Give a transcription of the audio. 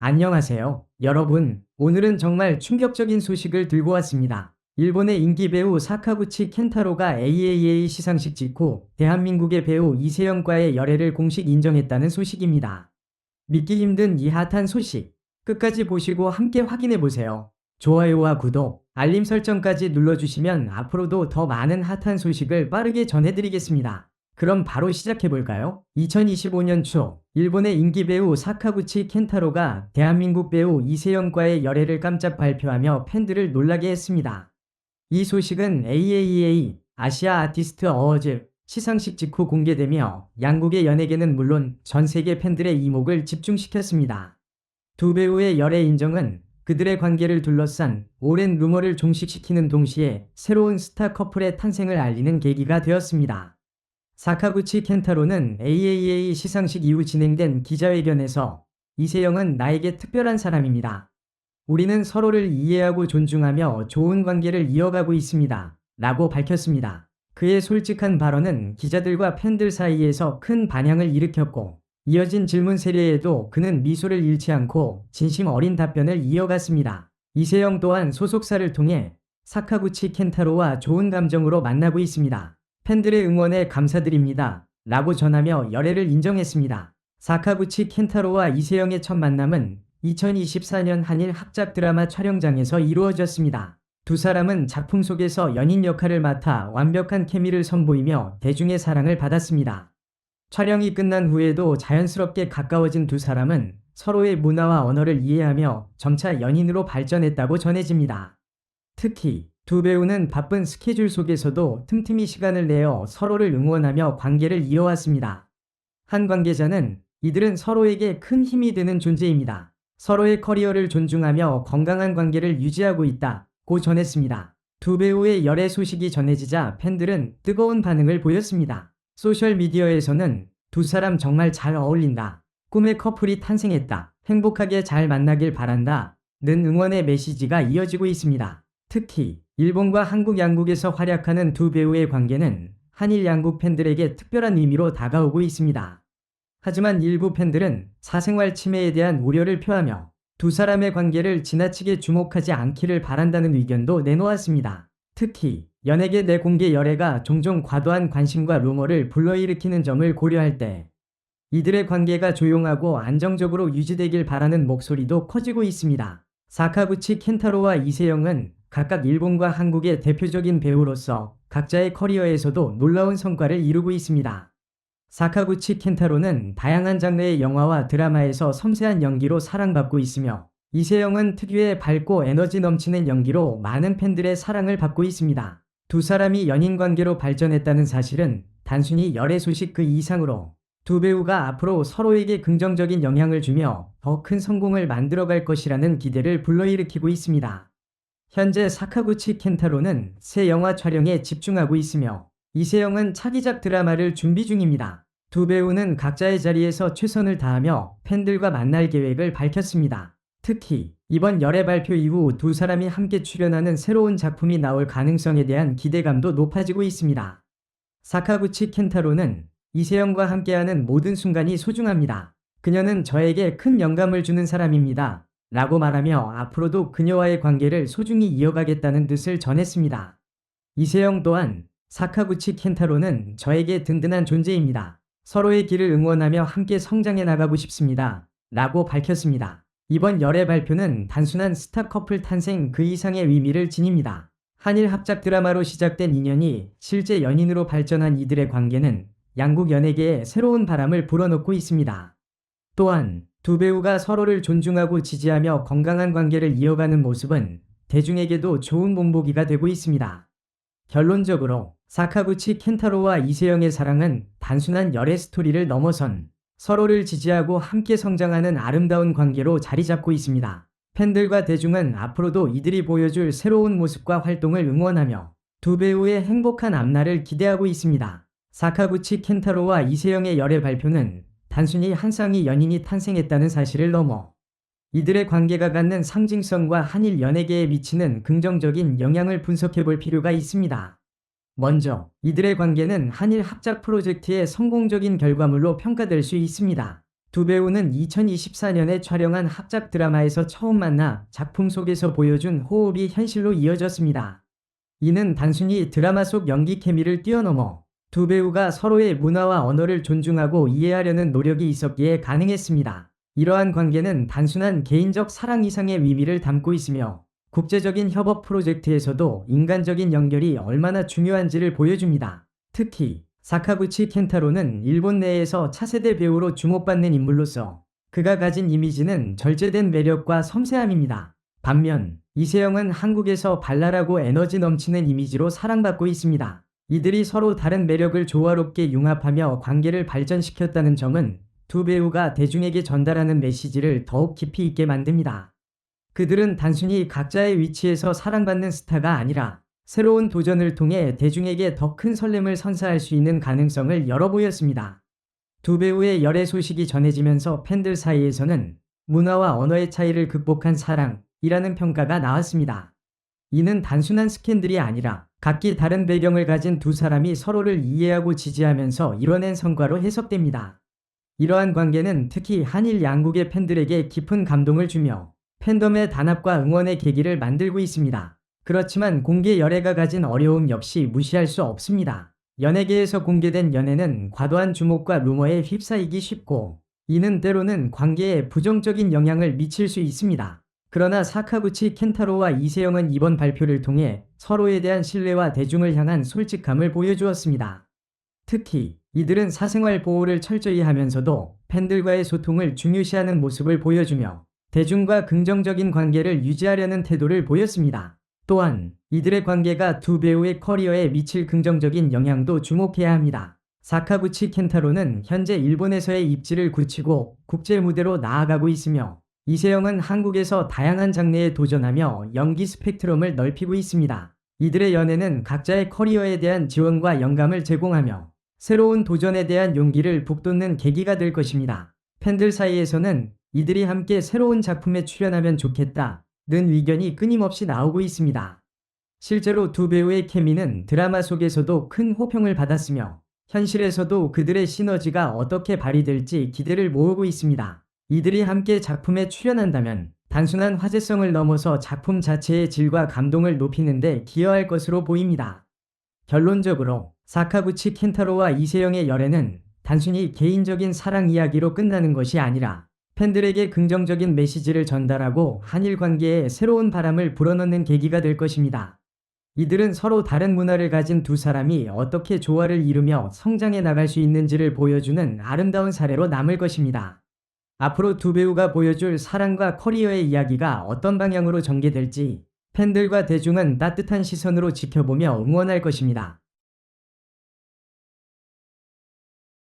안녕하세요. 여러분, 오늘은 정말 충격적인 소식을 들고 왔습니다. 일본의 인기 배우 사카구치 켄타로가 AAA 시상식 직후 대한민국의 배우 이세영과의 열애를 공식 인정했다는 소식입니다. 믿기 힘든 이 핫한 소식. 끝까지 보시고 함께 확인해 보세요. 좋아요와 구독, 알림 설정까지 눌러주시면 앞으로도 더 많은 핫한 소식을 빠르게 전해드리겠습니다. 그럼 바로 시작해볼까요? 2025년 초, 일본의 인기 배우 사카구치 켄타로가 대한민국 배우 이세영과의 열애를 깜짝 발표하며 팬들을 놀라게 했습니다. 이 소식은 AAEA 아시아 아티스트 어워즈 시상식 직후 공개되며 양국의 연예계는 물론 전 세계 팬들의 이목을 집중시켰습니다. 두 배우의 열애 인정은 그들의 관계를 둘러싼 오랜 루머를 종식시키는 동시에 새로운 스타 커플의 탄생을 알리는 계기가 되었습니다. 사카구치 켄타로는 AAA 시상식 이후 진행된 기자회견에서 이세영은 나에게 특별한 사람입니다. 우리는 서로를 이해하고 존중하며 좋은 관계를 이어가고 있습니다. 라고 밝혔습니다. 그의 솔직한 발언은 기자들과 팬들 사이에서 큰 반향을 일으켰고 이어진 질문 세례에도 그는 미소를 잃지 않고 진심 어린 답변을 이어갔습니다. 이세영 또한 소속사를 통해 사카구치 켄타로와 좋은 감정으로 만나고 있습니다. 팬들의 응원에 감사드립니다. 라고 전하며 열애를 인정했습니다. 사카구치 켄타로와 이세영의 첫 만남은 2024년 한일 합작 드라마 촬영장에서 이루어졌습니다. 두 사람은 작품 속에서 연인 역할을 맡아 완벽한 케미를 선보이며 대중의 사랑을 받았습니다. 촬영이 끝난 후에도 자연스럽게 가까워진 두 사람은 서로의 문화와 언어를 이해하며 점차 연인으로 발전했다고 전해집니다. 특히 두 배우는 바쁜 스케줄 속에서도 틈틈이 시간을 내어 서로를 응원하며 관계를 이어왔습니다. 한 관계자는 이들은 서로에게 큰 힘이 되는 존재입니다. 서로의 커리어를 존중하며 건강한 관계를 유지하고 있다 고 전했습니다. 두 배우의 열애 소식이 전해지자 팬들은 뜨거운 반응을 보였습니다. 소셜미디어에서는 두 사람 정말 잘 어울린다. 꿈의 커플이 탄생했다. 행복하게 잘 만나길 바란다. 는 응원의 메시지가 이어지고 있습니다. 특히 일본과 한국 양국에서 활약하는 두 배우의 관계는 한일 양국 팬들에게 특별한 의미로 다가오고 있습니다. 하지만 일부 팬들은 사생활 침해에 대한 우려를 표하며 두 사람의 관계를 지나치게 주목하지 않기를 바란다는 의견도 내놓았습니다. 특히 연예계 내 공개 열애가 종종 과도한 관심과 루머를 불러일으키는 점을 고려할 때 이들의 관계가 조용하고 안정적으로 유지되길 바라는 목소리도 커지고 있습니다. 사카구치 켄타로와 이세영은 각각 일본과 한국의 대표적인 배우로서 각자의 커리어에서도 놀라운 성과를 이루고 있습니다. 사카구치 켄타로는 다양한 장르의 영화와 드라마에서 섬세한 연기로 사랑받고 있으며 이세영은 특유의 밝고 에너지 넘치는 연기로 많은 팬들의 사랑을 받고 있습니다. 두 사람이 연인 관계로 발전했다는 사실은 단순히 열애 소식 그 이상으로 두 배우가 앞으로 서로에게 긍정적인 영향을 주며 더 큰 성공을 만들어갈 것이라는 기대를 불러일으키고 있습니다. 현재 사카구치 켄타로는 새 영화 촬영에 집중하고 있으며 이세영은 차기작 드라마를 준비 중입니다. 두 배우는 각자의 자리에서 최선을 다하며 팬들과 만날 계획을 밝혔습니다. 특히 이번 열애 발표 이후 두 사람이 함께 출연하는 새로운 작품이 나올 가능성에 대한 기대감도 높아지고 있습니다. 사카구치 켄타로는 이세영과 함께하는 모든 순간이 소중합니다. 그녀는 저에게 큰 영감을 주는 사람입니다. 라고 말하며 앞으로도 그녀와의 관계를 소중히 이어가겠다는 뜻을 전했습니다. 이세영 또한 사카구치 켄타로는 저에게 든든한 존재입니다. 서로의 길을 응원하며 함께 성장해 나가고 싶습니다. 라고 밝혔습니다. 이번 열애 발표는 단순한 스타 커플 탄생 그 이상의 의미를 지닙니다. 한일 합작 드라마로 시작된 인연이 실제 연인으로 발전한 이들의 관계는 양국 연예계에 새로운 바람을 불어넣고 있습니다. 또한 두 배우가 서로를 존중하고 지지하며 건강한 관계를 이어가는 모습은 대중에게도 좋은 본보기가 되고 있습니다. 결론적으로 사카구치 켄타로와 이세영의 사랑은 단순한 열애 스토리를 넘어선 서로를 지지하고 함께 성장하는 아름다운 관계로 자리 잡고 있습니다. 팬들과 대중은 앞으로도 이들이 보여줄 새로운 모습과 활동을 응원하며 두 배우의 행복한 앞날을 기대하고 있습니다. 사카구치 켄타로와 이세영의 열애 발표는 단순히 한 쌍의 연인이 탄생했다는 사실을 넘어 이들의 관계가 갖는 상징성과 한일 연예계에 미치는 긍정적인 영향을 분석해 볼 필요가 있습니다. 먼저 이들의 관계는 한일 합작 프로젝트의 성공적인 결과물로 평가될 수 있습니다. 두두 배우는 2024년에 촬영한 합작 드라마에서 처음 만나 작품 속에서 보여준 호흡이 현실로 이어졌습니다. 이는 단순히 드라마 속 연기 케미를 뛰어넘어 두 배우가 서로의 문화와 언어를 존중하고 이해하려는 노력이 있었기에 가능했습니다. 이러한 관계는 단순한 개인적 사랑 이상의 의미를 담고 있으며 국제적인 협업 프로젝트에서도 인간적인 연결이 얼마나 중요한지를 보여줍니다. 특히 사카구치 켄타로는 일본 내에서 차세대 배우로 주목받는 인물로서 그가 가진 이미지는 절제된 매력과 섬세함입니다. 반면 이세영은 한국에서 발랄하고 에너지 넘치는 이미지로 사랑받고 있습니다. 이들이 서로 다른 매력을 조화롭게 융합하며 관계를 발전시켰다는 점은 두 배우가 대중에게 전달하는 메시지를 더욱 깊이 있게 만듭니다. 그들은 단순히 각자의 위치에서 사랑받는 스타가 아니라 새로운 도전을 통해 대중에게 더 큰 설렘을 선사할 수 있는 가능성을 열어보였습니다. 두 배우의 열애 소식이 전해지면서 팬들 사이에서는 문화와 언어의 차이를 극복한 사랑이라는 평가가 나왔습니다. 이는 단순한 스캔들이 아니라 각기 다른 배경을 가진 두 사람이 서로를 이해하고 지지하면서 이뤄낸 성과로 해석됩니다. 이러한 관계는 특히 한일 양국의 팬들에게 깊은 감동을 주며 팬덤의 단합과 응원의 계기를 만들고 있습니다. 그렇지만 공개 열애가 가진 어려움 역시 무시할 수 없습니다. 연예계에서 공개된 연애는 과도한 주목과 루머에 휩싸이기 쉽고 이는 때로는 관계에 부정적인 영향을 미칠 수 있습니다. 그러나 사카구치 켄타로와 이세영은 이번 발표를 통해 서로에 대한 신뢰와 대중을 향한 솔직함을 보여주었습니다. 특히 이들은 사생활 보호를 철저히 하면서도 팬들과의 소통을 중요시하는 모습을 보여주며 대중과 긍정적인 관계를 유지하려는 태도를 보였습니다. 또한 이들의 관계가 두 배우의 커리어에 미칠 긍정적인 영향도 주목해야 합니다. 사카구치 켄타로는 현재 일본에서의 입지를 굳히고 국제 무대로 나아가고 있으며 이세영은 한국에서 다양한 장르에 도전하며 연기 스펙트럼을 넓히고 있습니다. 이들의 연애는 각자의 커리어에 대한 지원과 영감을 제공하며 새로운 도전에 대한 용기를 북돋는 계기가 될 것입니다. 팬들 사이에서는 이들이 함께 새로운 작품에 출연하면 좋겠다. 는 의견이 끊임없이 나오고 있습니다. 실제로 두 배우의 케미는 드라마 속에서도 큰 호평을 받았으며 현실에서도 그들의 시너지가 어떻게 발휘될지 기대를 모으고 있습니다. 이들이 함께 작품에 출연한다면 단순한 화제성을 넘어서 작품 자체의 질과 감동을 높이는 데 기여할 것으로 보입니다. 결론적으로 사카구치 켄타로와 이세영의 열애는 단순히 개인적인 사랑 이야기로 끝나는 것이 아니라 팬들에게 긍정적인 메시지를 전달하고 한일 관계에 새로운 바람을 불어넣는 계기가 될 것입니다. 이들은 서로 다른 문화를 가진 두 사람이 어떻게 조화를 이루며 성장해 나갈 수 있는지를 보여주는 아름다운 사례로 남을 것입니다. 앞으로 두 배우가 보여줄 사랑과 커리어의 이야기가 어떤 방향으로 전개될지 팬들과 대중은 따뜻한 시선으로 지켜보며 응원할 것입니다.